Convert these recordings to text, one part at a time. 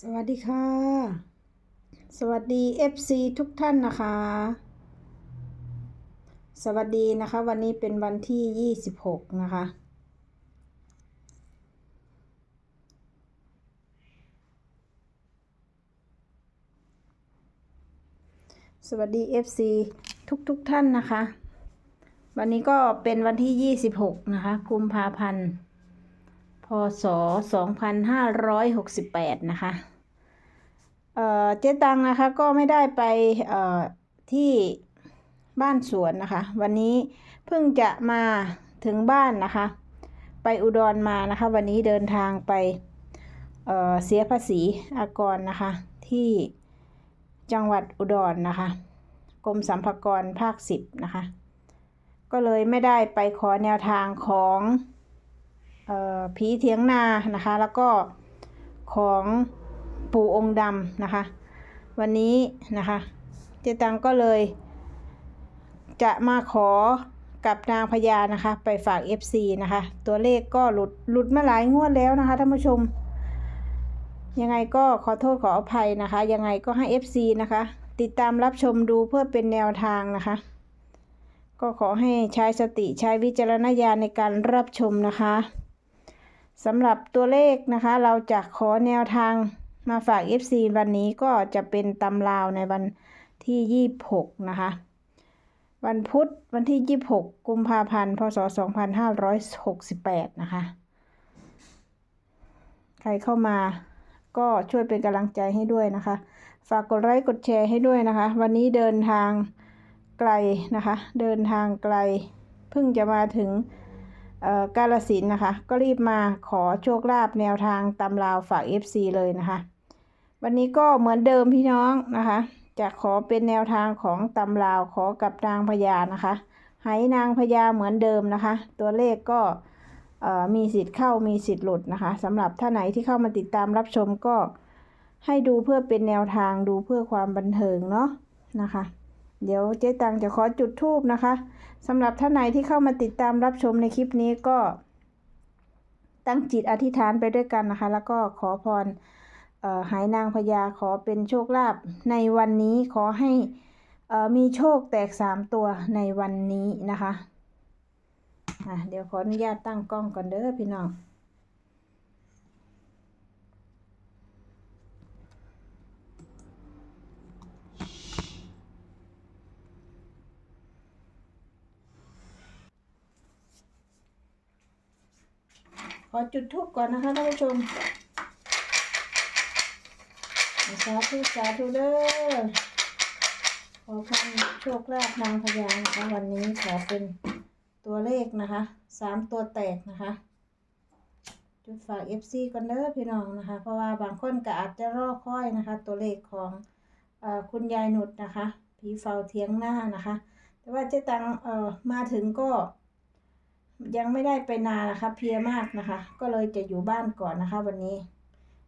สวัสดีค่ะ สวัสดี FC ทุกท่านนะคะ สวัสดีนะคะ วันนี้เป็นวันที่ 26 นะคะ สวัสดี FC ทุกๆทท่านนะคะ วันนี้ก็เป็นวันที่ 26 นะคะกุมภาพันธ์ พศ 2568 นะคะเอ่อเจ๊ตังนะคะก็ไม่ได้ไปที่บ้านสวนนะคะ วันนี้เพิ่งจะมาถึงบ้านนะคะ ไปอุดรมานะคะ วันนี้เดินทางไปเเสียภาษีอากรนะคะ ที่จังหวัดอุดรนะคะกรมสรรพากรภาคสิบนะคะ ก็เลยไม่ได้ไปขอแนวทางของ ผีเถียงนานะคะ แล้วก็ของปู่องค์ดำนะคะ วันนี้นะคะเจตังก็เลย จะมาขอกับนางพญานะคะ ไปฝาก FC นะคะ ตัวเลขก็หลุดหลุดมาหลายงวดแล้วนะคะท่านผู้ชม ยังไงก็ขอโทษขออภัยนะคะ ยังไงก็ให้ FC นะคะ ติดตามรับชมดูเพื่อเป็นแนวทางนะคะ ก็ขอให้ใช้สติใช้วิจารณญาณในการรับชมนะคะ สำหรับตัวเลขนะคะ เราจะขอแนวทางมาฝาก FC วันนี้ก็จะเป็นตำราวในวันที่ 26 นะคะ วันพุธวันที่ 26 กุมภาพันธ์ พศ 2568 นะคะ ใครเข้ามาก็ช่วยเป็นกำลังใจให้ด้วยนะคะ ฝากกดไลค์กดแชร์ให้ด้วยนะคะ วันนี้เดินทางไกลนะคะ เดินทางไกล เพิ่งจะมาถึง กาลสินนะคะ ก็รีบมาขอโชคลาภแนวทางตำราวฝาก FC เลยนะคะ วันนี้ก็เหมือนเดิมพี่น้องนะคะ จะขอเป็นแนวทางของตำราวขอกับนางพญานะคะไหนางพญาเหมือนเดิมนะคะ ตัวเลขก็มีสิทธิ์เข้ามีสิทธิ์หลุดนะคะสำหรับท่านไหนที่เข้ามาติดตามรับชมก็ให้ดูเพื่อเป็นแนวทางดูเพื่อความบันเทิงเนาะนะคะ เดี๋ยวเจ๊ตังจะขอจุดทูบนะคะสำหรับท่านไหนที่เข้ามาติดตามรับชมในคลิปนี้ก็ ตั้งจิตอธิษฐานไปด้วยกันนะคะ แล้วก็ขอพรหายนางพญาขอเป็นโชคลาภในวันนี้ขอให้มีโชคแตกสามตัวในวันนี้นะคะะเดี๋ยวขออนุญาตตั้งกล้องก่อนเด้อพี่น้อง อจุดทูบก่อนนะคะท่านผู้ชมสาธุสาธุเด้อขอพันโชคลาภนางพญานะคะวันนี้ขอเป็นตัวเลขนะคะสามตัวแตกนะคะ จุดฝาก FC ก่อนเด้อพี่น้องนะคะ เพราะว่าบางคนก็อาจจะรอคอยนะคะ ตัวเลขของอคุณยายหนุดนะคะผีเฝ้าเทียงหน้านะคะ แต่ว่าเจ๊ตังมาถึงก็ ยังไม่ได้ไปนานนะคะ เพียมากนะคะ ก็เลยจะอยู่บ้านก่อนนะคะ วันนี้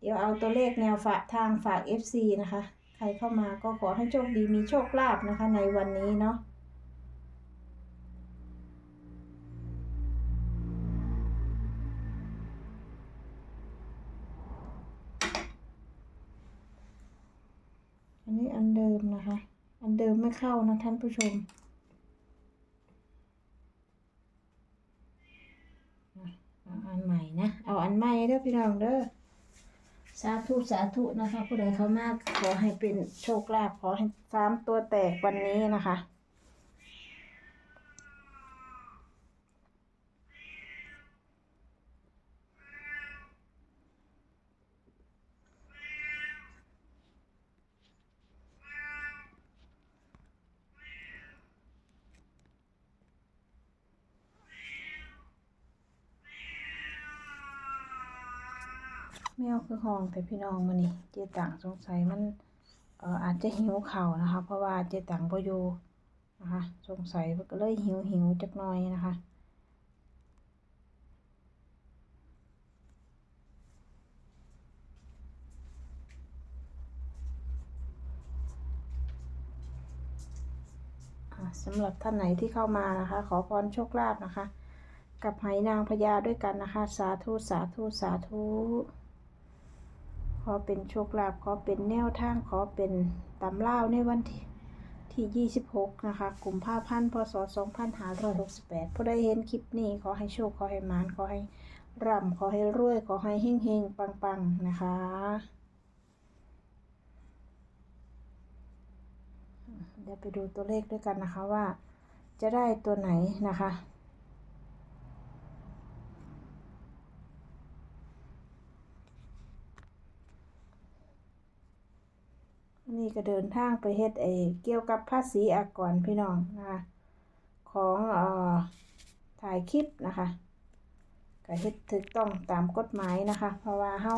เดี๋ยวเอาตัวเลขแนวฝากทางฝาก FC นะคะ ใครเข้ามาก็ขอให้โชคดีมีโชคลาภนะคะ ในวันนี้เนาะอันนี้อันเดิมนะคะ อันเดิมไม่เข้านะท่านผู้ชม เอาอั นใหม่นะ เอาอันใหม่เด้อพี่น้องเด้อสาธุสาธุนะคะผู้ใดเขามากขอให้เป็นโชคลาภขอให้สามตัวแตกวันนี้นะคะ แมวคือห้องแต่พี่น้องมันนี่เจตังสงสัยมันเอ่ออาจจะหิวเข่านะคะ เพราะว่าเจตังบ่อยู่นะคะสงสัยมันก็เลยหิวหิวจักหน่อยนะคะอะสำหรับท่านไหนที่เข้ามานะคะ ขอพรโชคลาภนะคะ กับไหนางพญาด้วยกันนะคะ สาธุ สาธุ สาธุ ขอเป็นโชคลาภขอเป็นแนวทางขอเป็นตำล่าในวันที่ที่ 26 นะคะกลุ่มภาพันธ์พศ 2568ผู้ใดเห็นคลิปนี้ขอให้โชค ขอให้มาน ขอให้ร่ำ ขอให้รวย ขอให้เฮงเฮงปังปังนะคะ เดี๋ยวไปดูตัวเลขด้วยกันนะคะว่าจะได้ตัวไหนนะคะ นี่ก็เดินทางไปเฮ็ดเอเกี่ยวกับภาษีอากรพี่น้องนะคะของเอ่อถ่ายคลิปนะคะก็เฮ็ดถูกต้องตามกฎหมายนะคะ เพราะว่าเฮา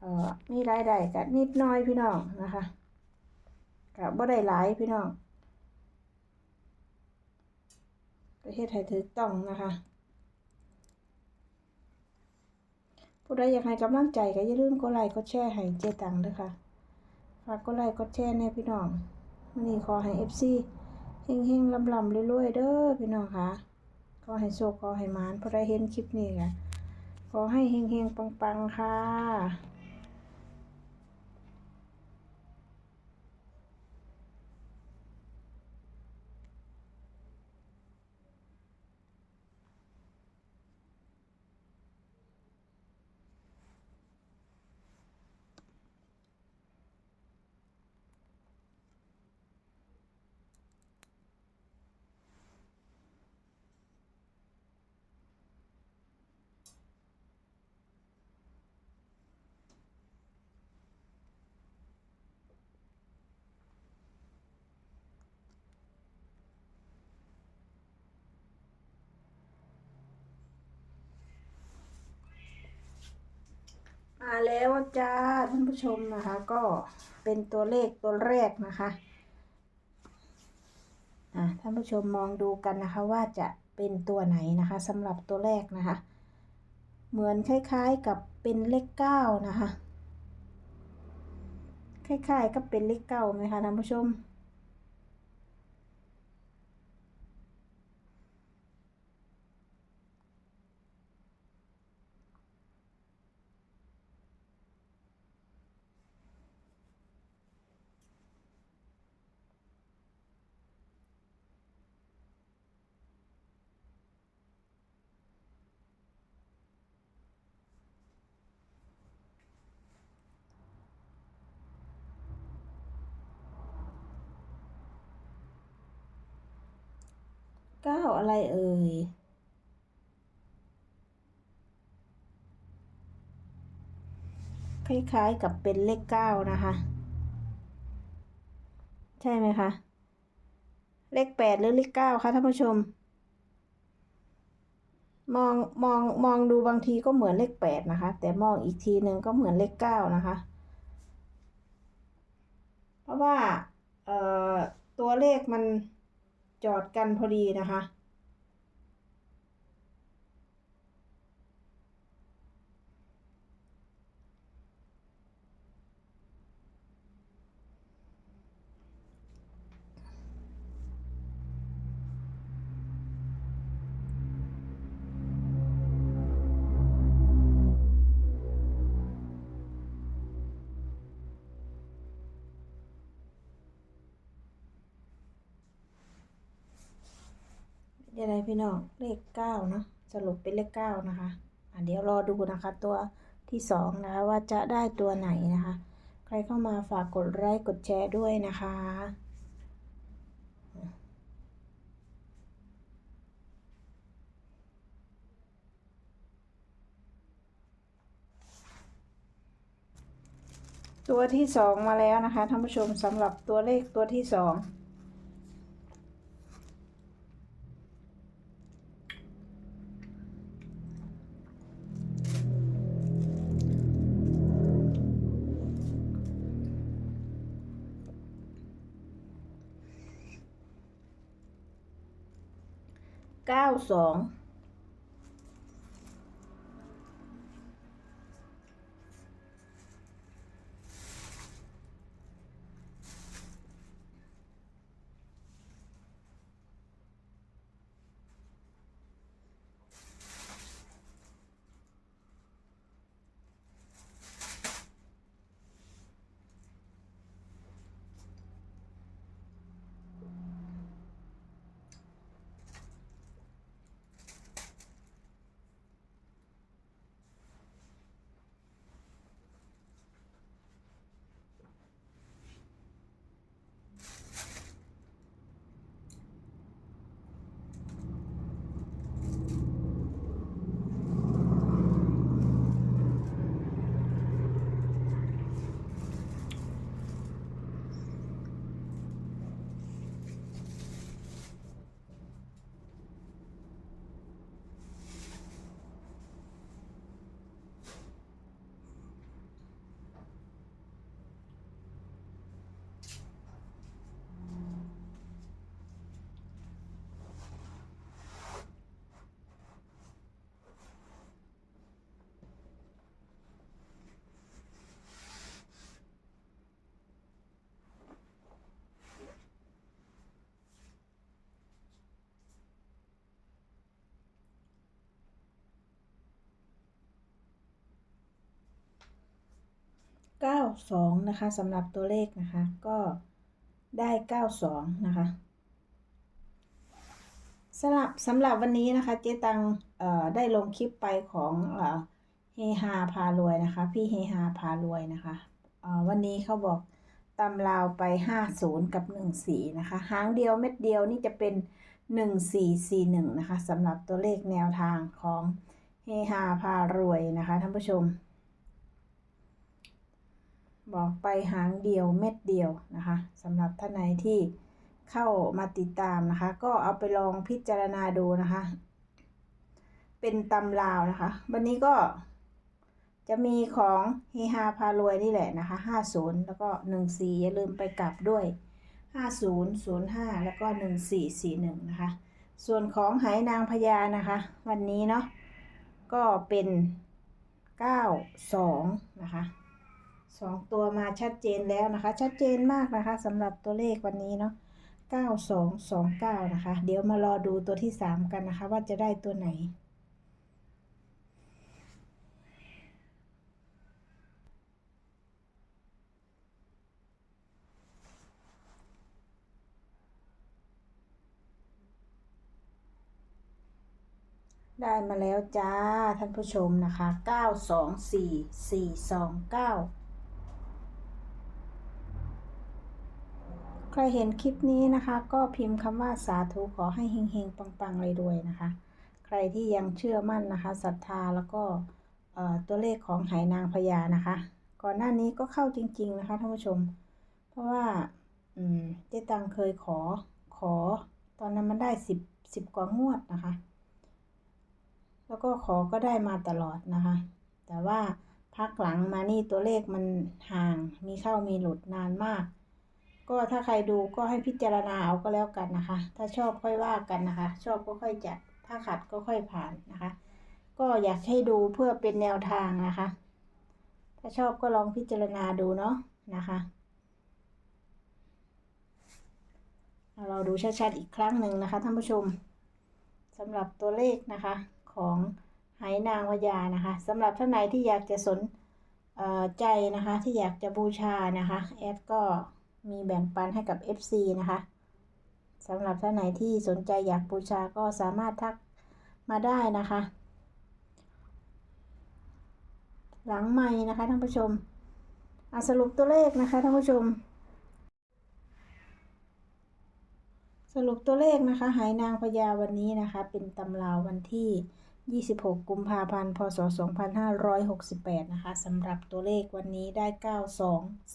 เอ่อมีรายได้ก็นิดน้อยพี่น้องนะคะก็บ่ได้หลายพี่น้องก็เฮ็ดให้ถูกต้องนะคะผู้ใดอยากให้กำลังใจก็อย่าลืมกดไลค์กดแชร์ให้เจตังด้วยค่ะ ฝากกดไลค์กดแชร์แน่พี่น้องวันนี้ขอให้ FC เฮงเฮงลำลำๆรวยๆเด้อพี่น้องค่ะขอให้โชคขอให้มานพอได้เห็นคลิปนี้ค่ะขอให้เฮงเฮงๆปังๆค่ะ แล้วจ้าท่านผู้ชมนะคะ ก็เป็นตัวเลขตัวแรกนะคะอ่าท่านผู้ชมมองดูกันนะคะว่าจะเป็นตัวไหนนะคะสำหรับตัวแรกนะคะ เหมือนคล้ายๆกับเป็นเลขเก้านะคะคล้ายๆกับเป็นเลขเก้าไหมคะท่านผู้ชม เก้าอะไรเอ่ยคล้ายๆกับเป็นเลขเก้านะคะ ใช่ไหมคะ เลขแปดหรือเลขเก้าคะท่านผู้ชม มองมองมองดูบางทีก็เหมือนเลขแปดนะคะ แต่มองอีกทีหนึ่งก็เหมือนเลขเก้านะคะ เพราะว่าเอ่อตัวเลขมัน จอดกันพอดีนะคะ ยังไงพี่น้องเลขเก้านะสรุปเป็นเลขเก้านะคะอะเดี๋ยวรอดูนะคะตัวที่สองนะคะว่าจะได้ตัวไหนนะคะ ใครเข้ามาฝากกดไลค์กดแชร์ด้วยนะคะตัวที่สองมาแล้วนะคะท่านผู้ชมสำหรับตัวเลขตัวที่สอง เก้ 92 นะคะสำหรับตัวเลขนะคะก็ได้ 92 นะคะสำหรับสำหรับวันนี้นะคะเจ๊ตังได้ลงคลิปไปของเฮฮาพารวยนะคะ พี่เฮฮาพารวยนะคะวันนี้เขาบอกตำราวไป 50 กับ 14 นะคะหางเดียวเม็ดเดียวนี่จะเป็น 1441 นะคะสำหรับตัวเลขแนวทางของเฮฮาพารวยนะคะท่านผู้ชม บอกไปหางเดียวเม็ดเดียวนะคะสำหรับท่านไหนที่เข้ามาติดตามนะคะ ก็เอาไปลองพิจารณาดูนะคะ เป็นตำราวนะคะ วันนี้ก็จะมีของเฮฮาพารวยนี่แหละนะคะ50 แล้วก็ 14 อย่าลืมไปกลับด้วย 50 05 แล้วก็ 1441 นะคะ ส่วนของหายนางพญานะคะ วันนี้เนาะก็เป็น 92 นะคะ สองตัวมาชัดเจนแล้วนะคะ ชัดเจนมากนะคะสำหรับตัวเลขวันนี้เนาะ9229นะคะ เดี๋ยวมารอดูตัวที่3กันนะคะ ว่าจะได้ตัวไหน ได้มาแล้วจ้าท่านผู้ชมนะคะ924429ใครเห็นคลิปนี้นะคะ ก็พิมพ์คำว่าสาธุขอให้เฮงๆปังๆเลยด้วยนะคะ ใครที่ยังเชื่อมั่นนะคะศรัทธาแล้วก็ตัวเลขของไหนางพญานะคะ ก่อนหน้านี้ก็เข้าจริง ๆนะคะท่านผู้ชม เพราะว่าเจ๊ตังเคยขอขอ ตอนนั้นมันได้สิบสิบกว่างวดนะคะ แล้วก็ขอก็ได้มาตลอดนะคะ แต่ว่าพักหลังมานี่ตัวเลขมันห่างมีเข้ามีหลุดนานมาก ก็ถ้าใครดูก็ให้พิจารณาเอาก็แล้วกันนะคะ ถ้าชอบค่อยว่ากันนะคะ ชอบก็ค่อยจัด ถ้าขัดก็ค่อยผ่านนะคะ ก็อยากให้ดูเพื่อเป็นแนวทางนะคะ ถ้าชอบก็ลองพิจารณาดูเนาะนะคะเราดูชัดๆอีกครั้งหนึ่งนะคะท่านผู้ชมสำหรับตัวเลขนะคะของไหนางวญานะคะสำหรับท่านไหนที่อยากจะสนใจนะคะ ที่อยากจะบูชานะคะแอดก็ มีแบ่งปันให้กับ FC นะคะสำหรับท่านไหนที่สนใจอยากบูชาก็สามารถทักมาได้นะคะ หลังไม้นะคะท่านผู้ชมอสรุปตัวเลขนะคะท่านผู้ชม สรุปตัวเลขนะคะหายนางพญาวันนี้นะคะ เป็นตำราววันที่ 26 กุมภาพันธ์ พศ 2568 นะคะสำหรับตัวเลขวันนี้ได้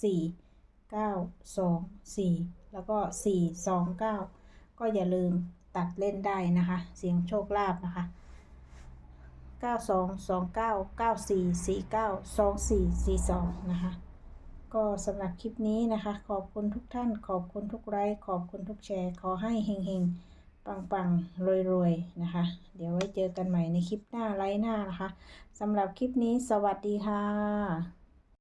924 924 แล้วก็ 429 ก็อย่าลืมตัดเล่นได้นะคะ เสียงโชคลาภนะคะ 9229 9449 2442 นะคะ ก็สำหรับคลิปนี้นะคะ ขอบคุณทุกท่าน ขอบคุณทุกไลค์ ขอบคุณทุกแชร์ ขอให้เฮงๆปังๆรวยๆ นะคะ เดี๋ยวไว้เจอกันใหม่ในคลิปหน้าไลค์หน้านะคะสำหรับคลิปนี้สวัสดีค่ะ